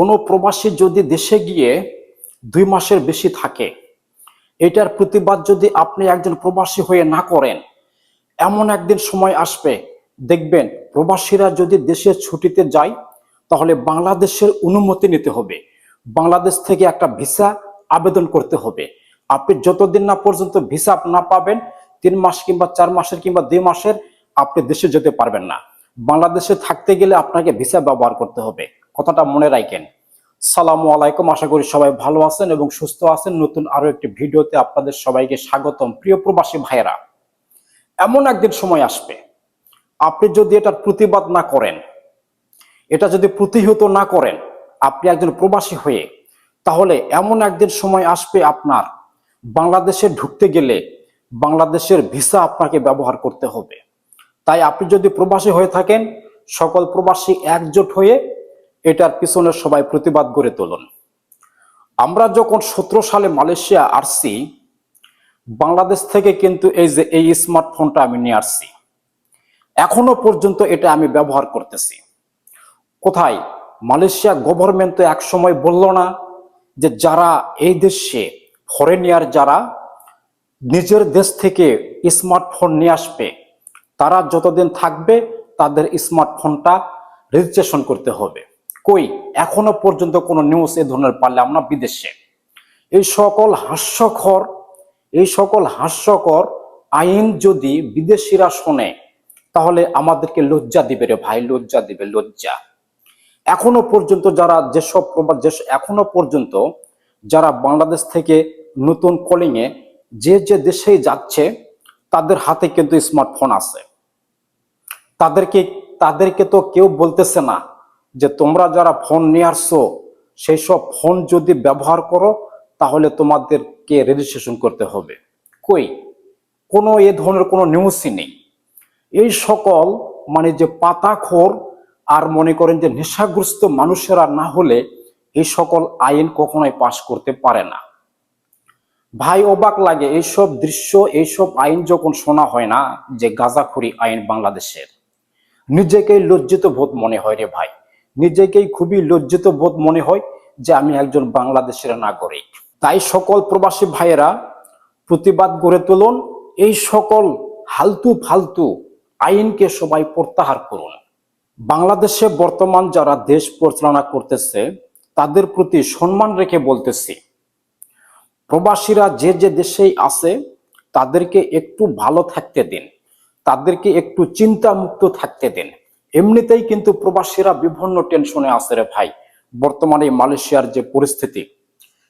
কোনো প্রবাসী যদি দেশে গিয়ে দুই মাসের বেশি থাকে, এটার প্রতিবাদ যদি আপনি একজন প্রবাসী হয়ে না করেন, এমন একদিন সময় আসবে, দেখবেন প্রবাসীরা যদি দেশের ছুটিতে যায়, তাহলে বাংলাদেশের অনুমতি নিতে হবে। বাংলাদেশ থেকে একটা ভিসা আবেদন করতে হবে। আপনি যতদিন না পর্যন্ত ভিসা না পাবেন, তিন মাস কিংবা চার মাসের কিংবা দুই মাসের আপনি দেশে যেতে পারবেন না। বাংলাদেশে থাকতে গেলে আপনাকে ভিসা ব্যবহার করতে হবে। কথাটা মনে রাখেন। সালামু আলাইকুম, আশা করি সবাই ভালো আছেন এবং সুস্থ আছেন। নতুন আরও একটি ভিডিওতে আপনাদের সবাইকে স্বাগতম। প্রিয় প্রবাসী ভাইয়েরা, এমন একদিন সময় আসবে, আপনি যদি এটার প্রতিবাদ না করেন, এটা যদি প্রতিহত না করেন, আপনি একজন প্রবাসী হয়ে, তাহলে এমন একদিন সময় আসবে আপনার, বাংলাদেশে ঢুকতে গেলে বাংলাদেশের ভিসা আপনাকে ব্যবহার করতে হবে। তাই আপনি যদি প্রবাসী হয়ে থাকেন, সকল প্রবাসী একজোট হয়ে এটার পিছনে সবাই প্রতিবাদ গড়ে তুলুন। আমরা যখন সতেরো সালে মালয়েশিয়া আসছি, বাংলাদেশ থেকে কিন্তু এই যে এই স্মার্টফোনটা আমি নিয়ে আসছি। এখনও পর্যন্ত এটা আমি ব্যবহার করতেছি। কোথায়? মালয়েশিয়া গভর্নমেন্ট তো একসময় বলল না যে যারা এই দেশে ফরেনিয়ার যারা নিজের দেশ থেকে স্মার্টফোন নিয়ে আসবে, তারা যতদিন থাকবে তাদের স্মার্টফোনটা রেজিস্ট্রেশন করতে হবে। কই? এখনও পর্যন্ত কোনো নিউজ এ ধরনের পারলাম না বিদেশে। এই সকল হাস্যকর, এই সকল হাস্যকর আইন যদি বিদেশিরা শোনে, তাহলে আমাদেরকে লজ্জা দিবে রে ভাই, লজ্জা দিবে, লজ্জা। এখনও পর্যন্ত যারা যেসব এখনও পর্যন্ত যারা বাংলাদেশ থেকে নতুন কলিংয়ে যে যে দেশে যাচ্ছে, তাদের হাতে কিন্তু স্মার্টফোন আছে। তাদেরকে তাদেরকে তো কেউ বলতেছে না যে তোমরা যারা ফোন নিয়ে আসছো সেই সব ফোন যদি ব্যবহার করো, তাহলে তোমাদেরকে রেজিস্ট্রেশন করতে হবে। কই? কোনো এ ধরনের কোনো নিউজই নেই। এই সকল মানে যে পাতাখোর আর মনে করেন যে নেশাগ্রস্ত মানুষেরা না হলে এই সকল আইন কখনোই পাশ করতে পারে না। ভাই, অবাক লাগে, এইসব দৃশ্য, এইসব আইন যখন শোনা হয় না, যে গাজাখুরি আইন বাংলাদেশের, নিজেকেই লজ্জিত বোধ মনে হয় রে ভাই। নিজেকেই খুবই লজ্জিত বোধ মনে হয় যে আমি একজন বাংলাদেশের নাগরিক। তাই সকল প্রবাসী ভাইয়েরা, প্রতিবাদ গড়ে তুলুন, এই সকল হালতু ফালতু আইনকে সবাই প্রত্যাহার করুন। বাংলাদেশে বর্তমান যারা দেশ পরিচালনা করতেছে, তাদের প্রতি সম্মান রেখে বলতেছি, প্রবাসীরা যে যে দেশেই আছে, তাদেরকে একটু ভালো থাকতে দিন, তাদেরকে একটু চিন্তা মুক্ত থাকতে দিন। এমনিতেই কিন্তু প্রবাসীরা বিভিন্ন টেনশনে আছে রে ভাই। বর্তমানে মালয়েশিয়ার যে পরিস্থিতি,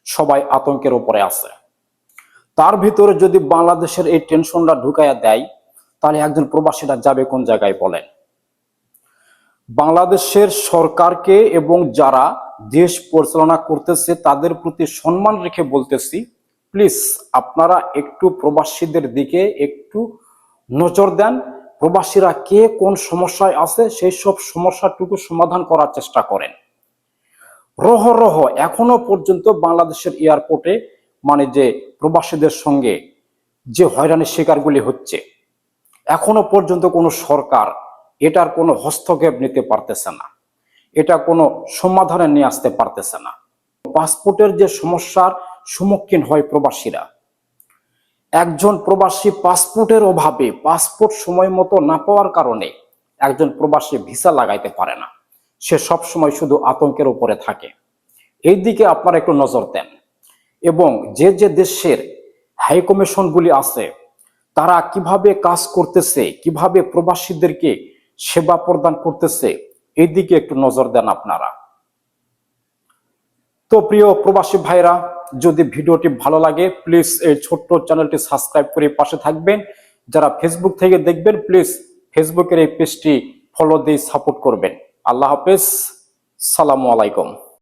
সবাই আতঙ্কের উপরে আছে। তার ভিতরে যদি বাংলাদেশের এই টেনশনটা ঢুকাইয়া দেয়, তাহলে একজন প্রবাসীরা যাবে কোন জায়গায় বলেন? বাংলাদেশের সরকারকে এবং যারা দেশ পরিচালনা করতেছে, তাদের প্রতি সম্মান রেখে বলতেছি প্লিজ আপনারা একটু প্রবাসীদের দিকে একটু নজর দেন প্রবাসীরা কে কোন সমস্যায় আছে, সেই সব সমস্যাটুকু সমাধান করার চেষ্টা করেন। রহ রহ এখনও পর্যন্ত বাংলাদেশের এয়ারপোর্টে মানে যে প্রবাসীদের সঙ্গে যে হয়রানির শিকারগুলি হচ্ছে, এখনও পর্যন্ত কোনো সরকার এটার কোনো হস্তক্ষেপ নিতে পারতেছে না। এটা কোনো সমাধানে নিয়ে আসতে পারতেছে না। পাসপোর্টের যে সমস্যার সম্মুখীন হয় প্রবাসীরা একজন প্রবাসী পাসপোর্টের অভাবে পাসপোর্ট সময় মতো না পাওয়ার কারণে একজন প্রবাসী ভিসা লাগাইতে পারে না। সে সব সময় শুধু আতঙ্কের উপরে থাকে। এই দিকে আপনারা একটু নজর দেন এবং যে যে দেশের হাই কমিশনগুলি আছে, তারা কীভাবে কাজ করতেছে, কীভাবে প্রবাসীদেরকে সেবা প্রদান করতেছে এই দিকে একটু নজর দেন আপনারা। তো প্রিয় প্রবাসী ভাইরা যদি ভিডিওটি ভালো লাগে প্লিজ এই ছোট্ট চ্যানেলটি সাবস্ক্রাইব করে পাশে থাকবেন। যারা ফেসবুক থেকে দেখবেন প্লিজ ফেসবুকের এই পেজটি ফলো দিয়ে সাপোর্ট করবেন। আল্লাহ হাফেজ। সালামু আলাইকুম।